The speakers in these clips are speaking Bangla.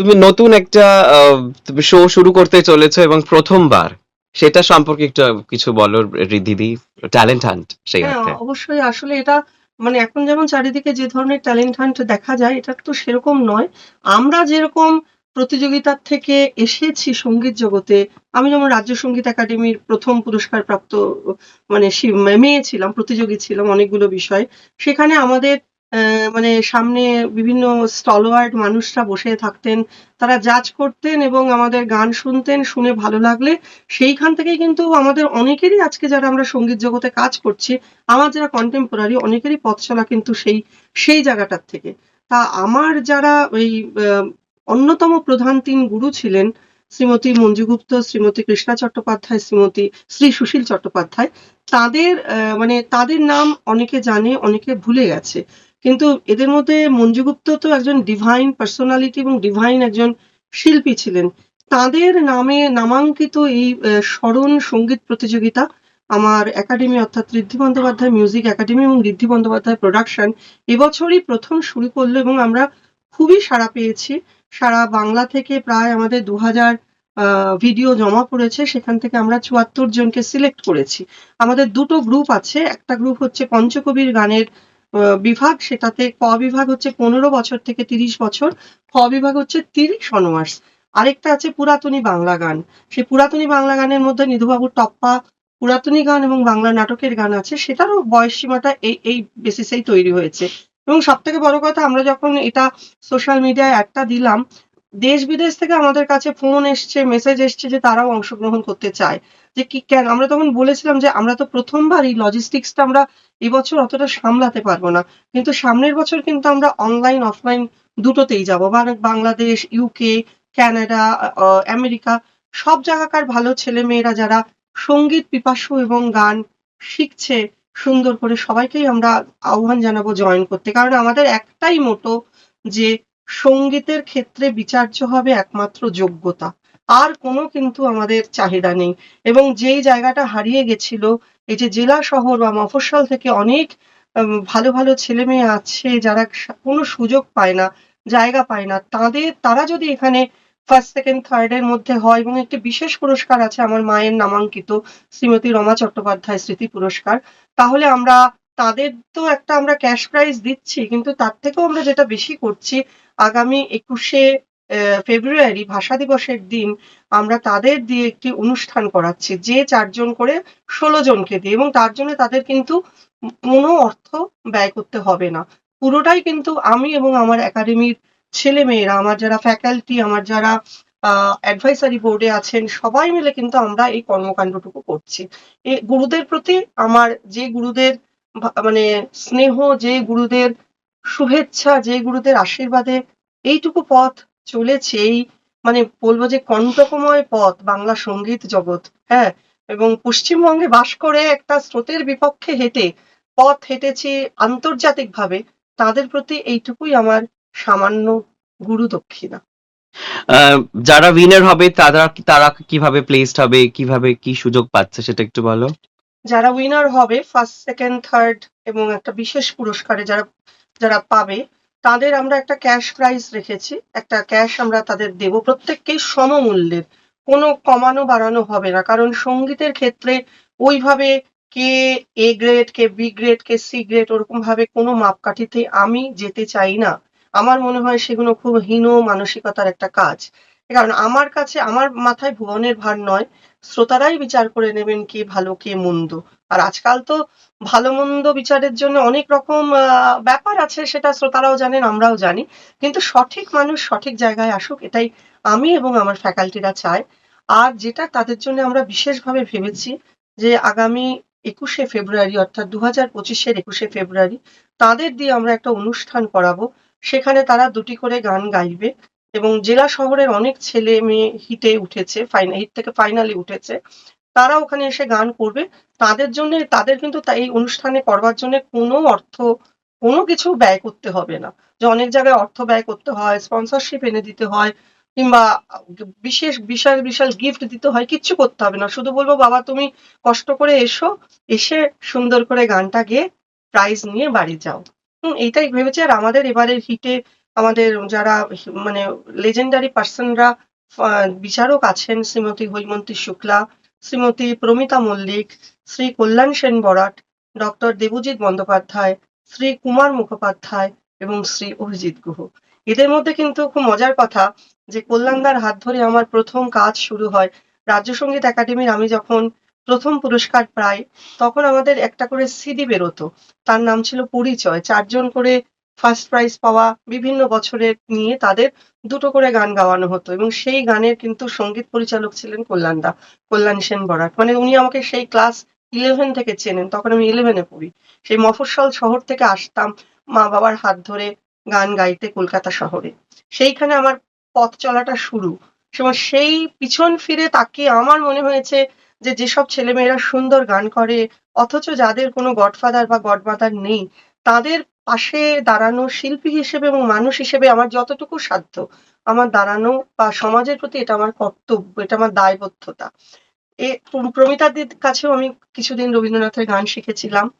তুমি নতুন একটা শো শুরু করতে চলেছো এবং প্রথমবার। সেটা সম্পর্কে একটু কিছু বলো দিদি ট্যালেন্ট হান্ট সেই হ্যাঁ অর্থে। অবশ্যই। আসলে এটা মানে এখন যেমন চারিদিকে যে ধরনের ট্যালেন্ট হান্ট দেখা যায় এটা তো সেরকম নয়। আমরা যেরকম প্রতিযোগিতার থেকে এসেছি সংগীত জগতে আমি যেমন রাজ্য সংগীত একাডেমির প্রথম পুরস্কার প্রাপ্ত মানে মেয়ে ছিলাম প্রতিযোগী ছিলাম অনেকগুলো বিষয়। সেখানে আমাদের মানে সামনে বিভিন্ন স্টলওয়ার্ড মানুষরা বসে থাকতেন, তারা জাজ করতেন এবং আমাদের গান শুনতেন, শুনে ভালো লাগলে। সেইখান থেকেই কিন্তু আমাদের অনেকেরই আজকে যারা আমরা সংগীত জগতে কাজ করছি, আমার যারা কন্টেম্পোরারি অনেকেরই পথ চলা কিন্তু সেই সেই জায়গাটার থেকে। তা আমার যারা ওই অন্যতম প্রধান তিন গুরু ছিলেন, শ্রীমতী মঞ্জুগুপ্ত, শ্রীমতী কৃষ্ণা চট্টোপাধ্যায়, শ্রীমতী শ্রী সুশীল চট্টোপাধ্যায়, তাদের মানে তাদের নাম অনেকে জানে, অনেকে ভুলে গেছে। কিন্তু এদের মধ্যে মঞ্জুগুপ্ত তো একজন ডিভাইন পার্সোনালিটি এবং ডিভাইন একজন শিল্পী ছিলেন। তাদের নামে নামাঙ্কিত এই স্মরণ সংগীত প্রতিযোগিতা আমার একাডেমি অর্থাৎ ঋদ্ধি বন্দ্যোপাধ্যায় মিউজিক একাডেমি এবং ঋদ্ধি বন্দ্যোপাধ্যায় প্রোডাকশন এবছরই প্রথম শুরু করল এবং আমরা খুবই সাড়া পেয়েছি। সারা বাংলা থেকে প্রায় আমাদের দু হাজার ভিডিও জমা পড়েছে। সেখান থেকে আমরা চুয়াত্তর জনকে সিলেক্ট করেছি। আমাদের দুটো গ্রুপ আছে। একটা গ্রুপ হচ্ছে পঞ্চকবির গানের বিভাগ, সেটাতে ক বিভাগ হচ্ছে পনেরো বছর থেকে তিরিশ বছর, খ বিভাগ হচ্ছে তিরিশ অনওয়ার্স আরেকটা আছে পুরাতনী বাংলা গান। সেই পুরাতনী বাংলা গানের মধ্যে নিধুবাবুর টপ্পা, পুরাতনী গান এবং বাংলা নাটকের গান আছে, সেটারও বয়স সীমাটা এই এই বেসিসেই তৈরি হয়েছে। এবং সব থেকে বড় কথা, আমরা যখন এটা সোশ্যাল মিডিয়ায় একটা দিলাম দেশ বিদেশ থেকে আমাদের কাছে ফোন এসছে মেসেজ এসছে যে তারাও অংশগ্রহণ করতে চায়। যে কি কেন? আমরা তখন বলেছিলাম যে আমরা তো প্রথমবার এই লজিস্টিক্সটা আমরা এবছর অতটা সামলাতে পারব না। কিন্তু সামনের বছর কিন্তু আমরা অনলাইন অফলাইন দুটোতেই যাব। বাংলাদেশ ইউকে কানাডা আমেরিকা সব জায়গাকার ভালো ছেলে মেয়েরা যারা সংগীত পিপাসু এবং গান শিখছে, সুন্দর করে সবাইকেই আমরা আহ্বান জানাব জয়েন করতে। কারণ আমাদের একটাই মোটো যে সঙ্গীতের ক্ষেত্রে বিচার্য হবে একমাত্র যোগ্যতা। আর কোনো কিন্তু আমাদের চাহিদা নেই। এবং যেই জায়গাটা হারিয়ে গেছিল, এই যে জেলা শহর বা মফস্বল থেকে অনেক ভালো ভালো ছেলে মেয়ে আছে, যারা কোনো সুযোগ পায় না, জায়গা পায় না, তাদের, তারা যদি এখানে ফার্স্ট সেকেন্ড থার্ড এর মধ্যে হয় এবং একটি বিশেষ পুরস্কার আছে আমার মায়ের নামাঙ্কিত শ্রীমতী রমা চট্টোপাধ্যায় স্মৃতি পুরস্কার, তাহলে আমরা তাদের তো একটা আমরা ক্যাশ প্রাইজ দিচ্ছি, কিন্তু তার থেকেও আমরা যেটা বেশি করছি, আগামী একুশে ফেব্রুয়ারি ভাষা দিবসের দিন আমরা তাদের দিয়ে একটি অনুষ্ঠান করাচ্ছি, যে চারজন করে ষোলো জনকে দিয়ে, এবং তার জন্য তাদের কিন্তু কোনো অর্থ ব্যয় করতে হবে না। পুরোটাই কিন্তু আমি এবং আমার একাডেমির ছেলে মেয়েরা আমার যারা ফ্যাকাল্টি আমার যারা অ্যাডভাইসারি বোর্ডে আছেন, সবাই মিলে কিন্তু আমরা এই কর্মকাণ্ডটুকু করছি। এ, গুরুদের প্রতি আমার যে গুরুদের মানে স্নেহ যে গুরুদের, শুভেচ্ছা যে গুরুদের আশীর্বাদে এইটুকু পথ চলেছে, এই মানে বলব যে কণ্টকময় পথ বাংলা সংগীত জগৎ হ্যাঁ? এবং পশ্চিমবঙ্গে বাস করে একটা স্রোতের বিপক্ষে হেঁটে পথ হেঁটেছি আন্তর্জাতিকভাবে, তাদের প্রতি এইটুকুই আমার সামান্য গুরু দক্ষিণা। যারা উইনার হবে তারা তারা কীভাবে প্লেসড হবে, কীভাবে কি সুযোগ পাচ্ছে সেটা একটু বলো। যারা উইনার হবে ফার্স্ট সেকেন্ড থার্ড এবং একটা বিশেষ পুরস্কারে যারা যারা পাবে, তাদের আমরা একটা ক্যাশ প্রাইজ রেখেছি। একটা ক্যাশ আমরা তাদের দেব। প্রত্যেককেই সমমূল্যের। কোনো কমানো বাড়ানো হবে না। কারণ সঙ্গীতের ক্ষেত্রে ওইভাবে কে এ গ্রেড কে বি গ্রেড কে সি গ্রেড ওরকম ভাবে কোনো মাপকাঠিতে আমি যেতে চাই না। আমার মনে হয় সেগুলো খুব হীন মানসিকতার একটা কাজ। কারণ আমার কাছে, আমার মাথায় ভুবনের ভার নয়। শ্রোতারাই বিচার করে নেবেন কে ভালো, কে মন্দ। আর আজকাল তো ভালো, মন্দ বিচারের জন্য অনেক রকম ব্যাপার আছে, সেটা শ্রোতারাও জানেন, আমরাও জানি। কিন্তু সঠিক মানুষ সঠিক জায়গায় আসুক, এটাই আমি এবং আমার ফ্যাকাল্টিরা চায় আর যেটা তাদের জন্য আমরা বিশেষভাবে ভেবেছি যে আগামী একুশে ফেব্রুয়ারি, অর্থাৎ দু হাজার পঁচিশের একুশে ফেব্রুয়ারি, তাদের দিয়ে আমরা একটা অনুষ্ঠান করাবো। সেখানে তারা দুটি করে গান গাইবে। এবং জেলা শহরের অনেক ছেলে মেয়ে হিটে উঠেছে হিট থেকে ফাইনালে উঠেছে। তারা ওখানে এসে গান করবে। তাদের জন্য, তাদের কিন্তু এই অনুষ্ঠানে করবার জন্য কোনো অর্থ, কোনো কিছু ব্যয় করতে হবে না। যে অনেক জায়গায় অর্থ ব্যয় করতে হয় স্পন্সরশিপ এনে দিতে হয়, কিংবা বিশেষ, বিশাল বিশাল গিফট দিতে হয়, কিচ্ছু করতে হবে না। শুধু বলব, বাবা, তুমি কষ্ট করে এসো, এসে সুন্দর করে গানটা গেয়ে প্রাইজ নিয়ে বাড়ি যাও। হুম, এইটাই ভেবেছি। আর আমাদের এবারের হিটে আমাদের যারা মানে লেজেন্ডারি পার্সনরা বিচারক আছেন শ্রীমতী হৈমন্তী শুক্লা, শ্রীমতী প্রমিতা মল্লিক, শ্রী কল্যাণ সেন বরাট ডক্টর দেবজিৎ বন্দ্যোপাধ্যায়, শ্রী কুমার মুখোপাধ্যায় এবং শ্রী অভিজিৎ গুহ। এদের মধ্যে কিন্তু খুব মজার কথা যে কল্যাণদার হাত ধরে আমার প্রথম কাজ শুরু হয় রাজ্য সংগীত একাডেমির। আমি যখন প্রথম পুরস্কার পাই, তখন আমাদের একটা করে সিডি বেরোতো। তার নাম ছিল পরিচয়। চারজন করে ফার্স্ট প্রাইজ পাওয়া বিভিন্ন বছরের নিয়ে তাদের দুটো করে গান গাওয়ানো হতো এবং সেই গানের কিন্তু সংগীত পরিচালক ছিলেন কল্যাণদা কল্যাণ সেন বরাট মানে উনি আমাকে সেই ক্লাস ইলেভেন থেকে চেনেন, তখন আমি ইলেভেনে পড়ি। সেই মফস্বল শহর থেকে আসতাম মা বাবার হাত ধরে গান গাইতে কলকাতা শহরে। সেইখানে আমার পথ চলাটা শুরু। সেই পিছন ফিরে তাকিয়ে আমার মনে হয়েছে যে যেসব ছেলেমেয়েরা সুন্দর গান করে, অথচ যাদের কোনো গডফাদার বা গডমাদার নেই, তাদের পাশে দাঁড়ানো শিল্পী হিসেবে এবং মানুষ হিসেবে আমার যতটুকু সাধ্য, আমার দাঁড়ানো বা সমাজের প্রতি এটা আমার কর্তব্য, এটা আমার দায়বদ্ধতা। এ প্র- প্রমিতাদির কাছেও আমি কিছুদিন রবীন্দ্রনাথের গান শিখেছিলাম।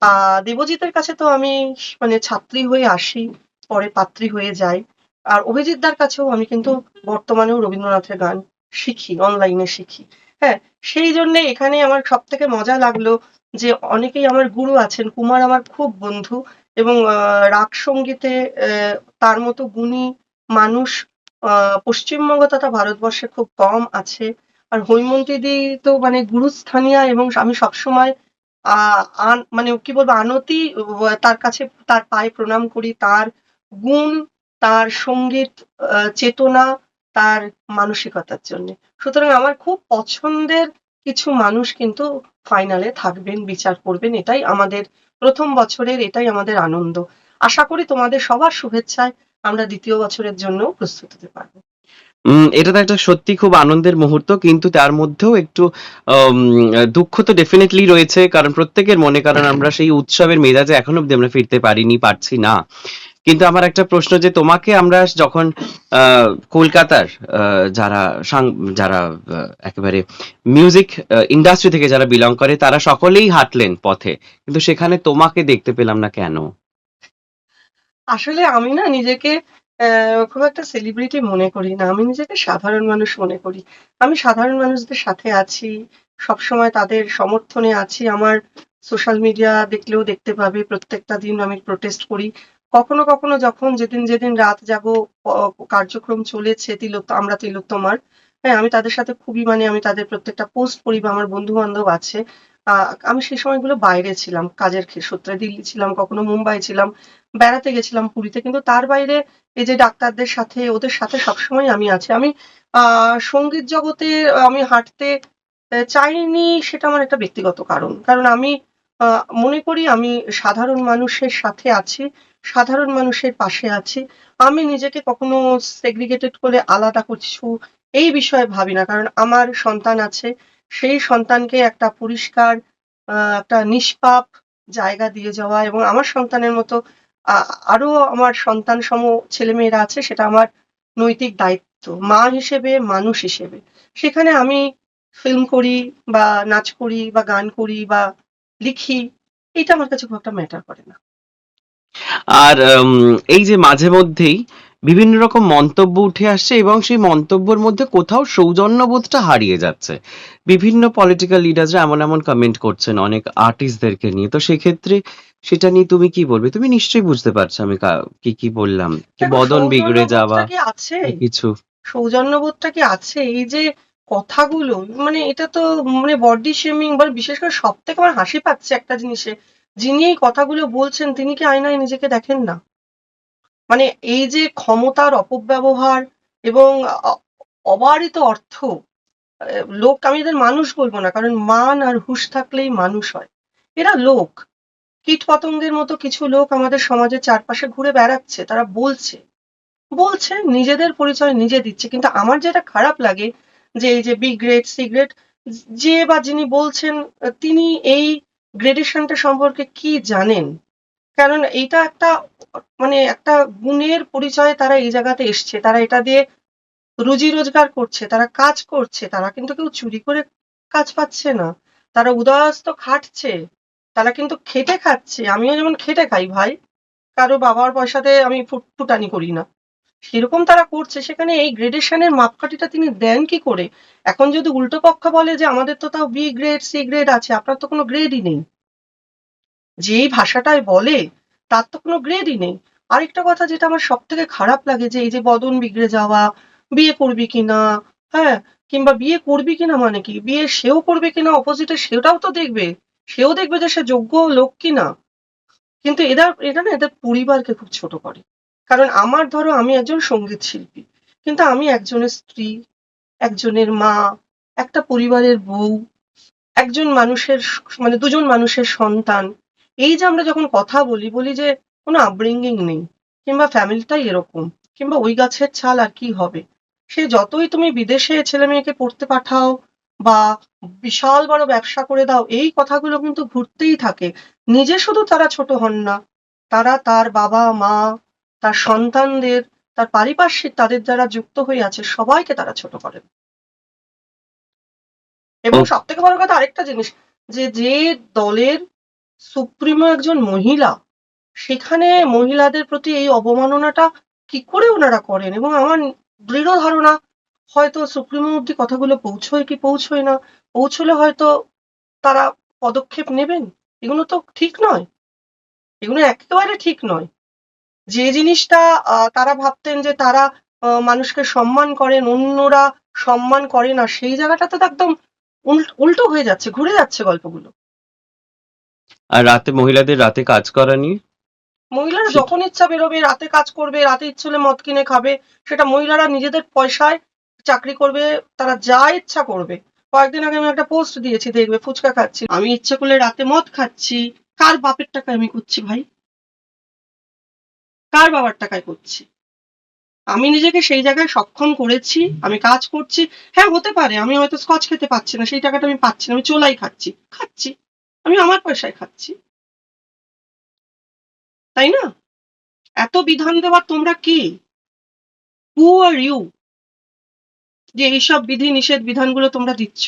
আহ দেবজিতের কাছে তো আমি মানে ছাত্রী হয়ে আসি, পরে পাত্রী হয়ে যাই। আর অভিজিৎদার কাছেও আমি কিন্তু বর্তমানেও রবীন্দ্রনাথের গান শিখি অনলাইনে শিখি। হ্যাঁ সেই জন্যে এখানে আমার সব থেকে মজা লাগল যে অনেকেই আমার গুরু আছেন, কুমার আমার খুব বন্ধু। এবং রাগ সঙ্গীতে তার মতো গুণী মানুষ পশ্চিমবঙ্গ তথা ভারতবর্ষে খুব কম আছে। আর হৈমন্তীদি তো মানে গুরুস্থানীয় এবং আমি সবসময় মানে কি বলব, আনতি তার কাছে তার পায়ে প্রণাম করি। তার গুণ, তার সংগীত চেতনা, তার মানসিকতার জন্য। সুতরাং আমার খুব পছন্দের কিছু মানুষ কিন্তু ফাইনালে থাকবেন, বিচার করবেন, এটাই আমাদের প্রথম বছরের এটাই আমাদের আনন্দ। আশা করি তোমাদের সবার শুভেচ্ছায় আমরা দ্বিতীয় বছরের জন্য প্রস্তুত হতে পারব। এটা তো একটা সত্যি খুব আনন্দের মুহূর্ত কিন্তু তার মধ্যেও একটু দুঃখ তো ডেফিনেটলি রয়েছে কারণ প্রত্যেকের মনে কারণ আমরা সেই উৎসবের মেজাজে এখনও অব্দি আমরা ফিরতে পারিনি পারছি না। কিন্তু আমার একটা প্রশ্ন যে তোমাকে আমরা যখন কলকাতার যারা যারা একেবারে মিউজিক ইন্ডাস্ট্রি থেকে যারা বিলং করে, তারা সকলেই হাঁটলেন পথে। কিন্তু সেখানে তোমাকে দেখতে পেলাম না কেন? আসলে আমি না নিজেকে খুব একটা সেলিব্রিটি মনে করি না। আমি নিজেকে সাধারণ মানুষ মনে করি। আমি সাধারণ মানুষদের সাথে আছি, সবসময় তাদের সমর্থনে আছি। আমার সোশ্যাল মিডিয়া দেখলেও দেখতে পাবে। প্রত্যেকটা দিন আমি প্রোটেস্ট করি। কখনো কখনো যখন যেদিন যেদিন রাত জাগো কার্যক্রম চলেছে তিলোক, আমরা তিলক তোমার হ্যাঁ আমি তাদের সাথে খুবই মানে আমি তাদের প্রত্যেকটা পোস্ট করি বা আমার বন্ধু বান্ধব আছে আমি সেই সময়গুলো বাইরে ছিলাম, কাজের সূত্রে দিল্লি ছিলাম, কখনো মুম্বাই ছিলাম, বেড়াতে গেছিলাম পুরীতে, কিন্তু তার বাইরে এই যে ডাক্তারদের সাথে, ওদের সাথে সবসময় আমি আছি। আমি সংগীত জগতে আমি হাঁটতে চাইনি, সেটা আমার একটা ব্যক্তিগত কারণ। কারণ আমি মনে করি আমি সাধারণ মানুষের সাথে আছি, সাধারণ মানুষের পাশে আছি। আমি নিজেকে কখনো সেগ্রিগেটেড করে আলাদা কিছু এই বিষয়ে ভাবি না, কারণ আমার সন্তান আছে, সেই সন্তানকে একটা পরিষ্কার একটা নিষ্পাপ জায়গা দিয়ে যাওয়া এবং আমার সন্তানের মতো আরও আমার সন্তান সম ছেলেমেয়েরা আছে, সেটা আমার নৈতিক দায়িত্ব, মা হিসেবে, মানুষ হিসেবে। সেখানে আমি ফিল্ম করি বা নাচ করি বা গান করি বা লিখি এটা আমার কাছে খুব একটা ম্যাটার করে না। আর এই যে মাঝে মধ্যেই বিভিন্ন রকম মন্তব্য উঠে আসছে এবং সেই মন্তব্যের মধ্যে কোথাও সৌজন্যবোধটা হারিয়ে যাচ্ছে। বিভিন্ন পলিটিক্যাল লিডাররা এমন এমন কমেন্ট করছেন অনেক আর্টিস্টদেরকে নিয়ে। তো সেক্ষেত্রে সেটা নিয়ে তুমি কি বলবে? তুমি নিশ্চয়ই বুঝতে পারছ আমি কি কি বললাম। কি বদন বিগড়ে যাওয়া আছে? কিছু। সৌজন্যবোধটা কি আছে? এই যে কথাগুলো মানে এটা তো মানে বডি শেমিং বা বিশেষ করে সব থেকে আমার হাসি পাচ্ছে একটা জিনিসে, যিনি এই কথাগুলো বলছেন, তিনি কি আয়নায় নিজেকে দেখেন না? মানে এই যে ক্ষমতার অপব্যবহার এবং অবারিত অর্থ লোক, আমি এদের মানুষ বলব না, কারণ মান আর হুঁশ থাকলেই মানুষ হয়। এরা লোক। কীট পতঙ্গের মতো কিছু লোক আমাদের সমাজের চারপাশে ঘুরে বেড়াচ্ছে, তারা বলছে। বলছে, নিজেদের পরিচয় নিজে দিচ্ছে, কিন্তু আমার যেটা খারাপ লাগে যে এই যে বি গ্রেড সি গ্রেড যে বা যিনি বলছেন, তিনি এই গ্রেডেশনটা সম্পর্কে কি জানেন? কারণ এইটা একটা মানে একটা গুণের পরিচয়ে তারা এই জায়গাতে এসছে। তারা এটা দিয়ে রুজি রোজগার করছে, তারা কাজ করছে, তারা কিন্তু কেউ চুরি করে কাজ পাচ্ছে না। তারা উদয়স্ত খাটছে, তারা কিন্তু খেটে খাচ্ছে। আমিও যেমন খেটে খাই ভাই, কারও বাবার পয়সাতে আমি ফুট- ফুটানি করি না। সেরকম তারা করছে, সেখানে এই গ্রেডেশনের মাপকাঠিটা তিনি দেন কি করে? এখন যদি উল্টো পক্ষ বলে যে আমাদের তো তাও বি গ্রেড সি গ্রেড আছে, আপনার তো কোনো গ্রেডই নেই। যেই ভাষাটায় বলে, তার তো কোনো গ্রেডই নেই। আরেকটা কথা যেটা আমার সব থেকে খারাপ লাগে যে এই যে বদন বিগড়ে যাওয়া, বিয়ে করবি কিনা হ্যাঁ কিংবা বিয়ে করবি কিনা মানে কি? বিয়ে সেও করবে কিনা অপোজিটে সেটাও তো দেখবে। সেও দেখবে যে সে যোগ্য লোক কিনা। কিন্তু এরা এরা না এদের পরিবারকে খুব ছোট করে। কারণ আমার ধরো আমি একজন সংগীত শিল্পী, কিন্তু আমি একজনের স্ত্রী, একজনের মা, একটা পরিবারের বউ, একজন মানুষের মানে দুজন মানুষের সন্তান। এই যে আমরা যখন কথা বলি বলি যে কোনো আপব্রিঙ্গিং নেই, কিংবা ফ্যামিলিটাই এরকম, কিংবা ওই গাছের ছাল আর কি হবে? সে যতই তুমি বিদেশে ছেলে মেয়েকে পড়তে পাঠাও বা বিশাল বড় ব্যবসা করে দাও, এই কথাগুলো কিন্তু ঘুরতেই থাকে। নিজে শুধু তারা ছোট হন না, তারা তার বাবা, মা তার সন্তানদের তার পারিপার্শ্বিক তাদের যারা যুক্ত হয়ে আছে সবাইকে তারা ছোট করেন এবং সব থেকে বড় কথা আরেকটা জিনিস যে যে দলের সুপ্রিমো একজন মহিলা সেখানে মহিলাদের প্রতি এই অবমাননাটা কি করে ওনারা করেন? এবং আমার দৃঢ় ধারণা হয়তো সুপ্রিমো অব্দি কথাগুলো পৌঁছয় কি পৌঁছয় না পৌঁছলে হয়তো তারা পদক্ষেপ নেবেন। এগুলো তো ঠিক নয়। এগুলো একেবারে ঠিক নয়। যে জিনিসটা তারা ভাবতেন যে তারা মানুষকে সম্মান করেন অন্যরা সম্মান করে না সেই জায়গাটাতে তো একদম উল্টো হয়ে যাচ্ছে ঘুরে যাচ্ছে গল্পগুলো। আর রাতে মহিলাদের রাতে কাজ করা নিয়ে? মহিলারা যখন ইচ্ছা বেরোবে রাতে কাজ করবে রাতে ইচ্ছে হলে মদ কিনে খাবে সেটা মহিলারা নিজেদের পয়সায় চাকরি করবে তারা যা ইচ্ছা করবে। কয়েকদিন আগে আমি একটা পোস্ট দিয়েছি দেখবে ফুচকা খাচ্ছি। আমি ইচ্ছে করলে রাতে মদ খাচ্ছি। কার বাপের টাকায় আমি করছি ভাই? কার বাবার টাকায় করছি? আমি নিজেকে সেই জায়গায় সক্ষম করেছি, আমি কাজ করছি। হ্যাঁ হতে পারে, আমি হয়তো স্কচ খেতে পারছি না, সেই টাকাটা আমি পাচ্ছি না, আমি চোলাই খাচ্ছি। খাচ্ছি, আমি আমার পয়সায় খাচ্ছি। তাই না? এত বিধান দেওয়ার তোমরা কি? হু আর ইউ যে এইসব বিধি নিষেধ বিধানগুলো তোমরা দিচ্ছ?